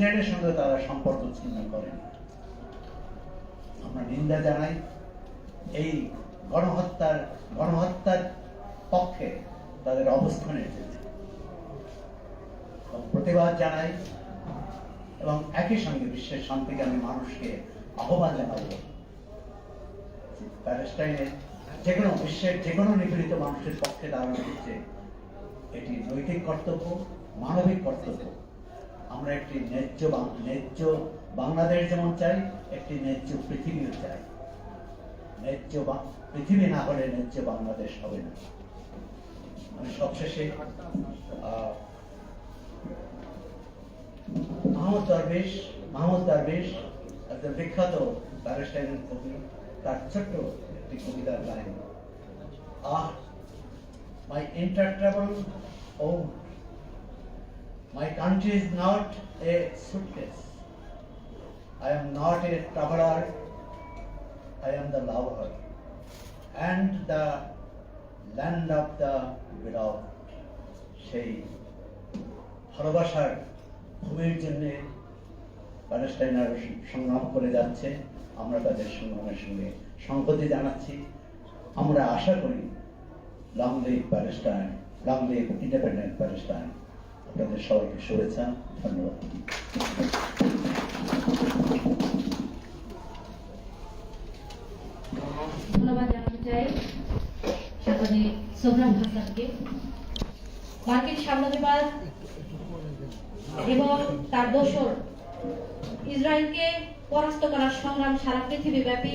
ইংল্যান্ডের সঙ্গে তারা সম্পর্ক ছিন্ন করেন আমরা নিন্দা জানাই এই গণহত্যার গণহত্যার পক্ষে তাদের এবং প্রতিবাদ জানাই এবং একই সঙ্গে বিশ্বের শান্তিকামী মানুষকে আহ্বান জানাব প্যালেস্টাইনে যে কোনো বিশ্বের যে কোনো নিপীড়িত মানুষের পক্ষে দাঁড়ানো হচ্ছে। এটি নৈতিক কর্তব্য, মানবিক কর্তব্য। আমরা একটি ন্যায্য ন্যায্য বাংলাদেশ যেমন চাই একটি ন্যায্য পৃথিবীও চাই। ন্যায্য পৃথিবী না হলে ন্যায্য বাংলাদেশ হবে না। আমি সবশেষে আহ, মাহমুদ দরবেশ মাহমুদ দরবেশ একজন বিখ্যাত প্যালেস্টাইনের কবি তার ছোট্ট একটি কবিতার line. Ah my intractable own My country is not a suitcase. I am not a traveler. I am the lover and the land of the beloved. সেই ভালোবাসার ভূমির জন্য প্যালেস্টাইনার সংগ্রাম করে যাচ্ছে আমরা তাদের সংগ্রামের সঙ্গে সংহতি জানাচ্ছি আমরা আশা করি long live Palestine long live independent Palestine আপনাদের সবাইকে শুভেচ্ছা ধন্যবাদ চাই মার্কিন সাম্রাজ্যবাদ এবং তার দোসর ইসরায়েলকে পরাস্ত করার সংগ্রাম সারা পৃথিবীব্যাপী